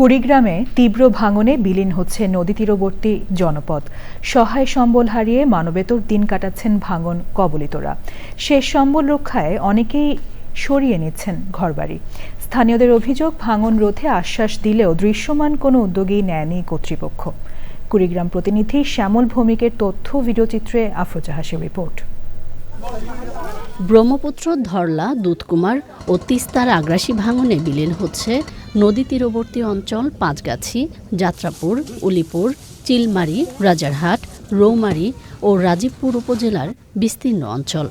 কুড়িগ্রামে তীব্র ভাঙনে বিলীন হচ্ছে নদী তীরবর্তী জনপদ। সহায় সম্বল হারিয়ে মানবেতর দিন কাটাচ্ছেন ভাঙন কবলিতরা। শেষ সম্বল রক্ষায় অনেকেই সরিয়ে নিচ্ছেন ঘরবাড়ি। স্থানীয়দের অভিযোগ, ভাঙন রোধে আশ্বাস দিলেও দৃশ্যমান কোনো উদ্যোগই নেয়নি কর্তৃপক্ষ। কুড়িগ্রাম প্রতিনিধি শ্যামল ভৌমিকের তথ্য ভিডিওচিত্রে আফরোজাহাসের রিপোর্ট। ব্রহ্মপুত্র, ধরলা, দুধকুমার ও তিস্তার আগ্রাসী ভাঙনে বিলীন হচ্ছে নদী তীরবর্তী অঞ্চল পাঁচগাছি, যাত্রাপুর, উলিপুর, চিলমারি, রাজারহাট, রৌমারী ও রাজীবপুর উপজেলার বিস্তীর্ণ অঞ্চল।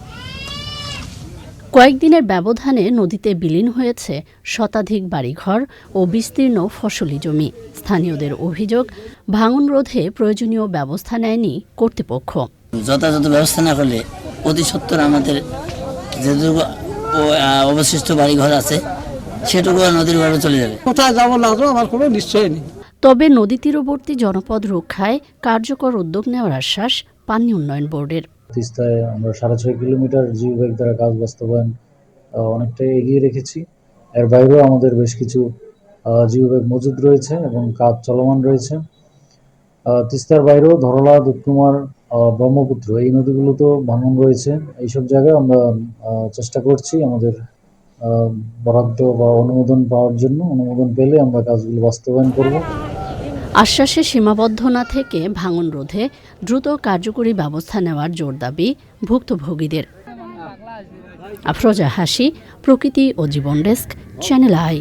কয়েকদিনের ব্যবধানে নদীতে বিলীন হয়েছে শতাধিক বাড়িঘর ও বিস্তীর্ণ ফসলি জমি। স্থানীয়দের অভিযোগ, ভাঙন রোধে প্রয়োজনীয় ব্যবস্থা নেয়নি কর্তৃপক্ষ। যথাযথ ব্যবস্থা না করলে অতি সত্তর আমাদের যেটুকু অবশিষ্ট বাড়িঘর আছে সেটুকু নদীর ভাবে চলে যাবে। কোথায় যাব না যাব আমার কোনো নিশ্চয় নেই। তবে নদী তীরবর্তী জনপদ রক্ষায় কার্যকর উদ্যোগ নেওয়ার আশ্বাস পানি উন্নয়ন বোর্ডের। তিস্তায় আমরা সাড়ে ছয় কিলোমিটার জিও ব্যাগ দ্বারা কাজ বাস্তবায়ন অনেকটাই এগিয়ে রেখেছি। এর বাইরেও আমাদের বেশ কিছু জিও ব্যাগ মজুদ রয়েছে এবং কাজ চলমান রয়েছে। তিস্তার বাইরেও ধরলা দুধকুমার ব্রহ্মপুত্র। এই নদীগুলোতেও ভাঙন রয়েছে। এইসব জায়গায় আমরা চেষ্টা করছি আমাদের বরাদ্দ বা অনুমোদন পাওয়ার জন্য। অনুমোদন পেলে আমরা কাজগুলো বাস্তবায়ন করব। আশ্বাসে সীমাবদ্ধ না থেকে ভাঙন রোধে দ্রুত কার্যকরী ব্যবস্থা নেওয়ার জোর দাবি ভুক্তভোগীদের। আফরোজা হাসি, প্রকৃতি ও জীবন ডেস্ক, চ্যানেল আই।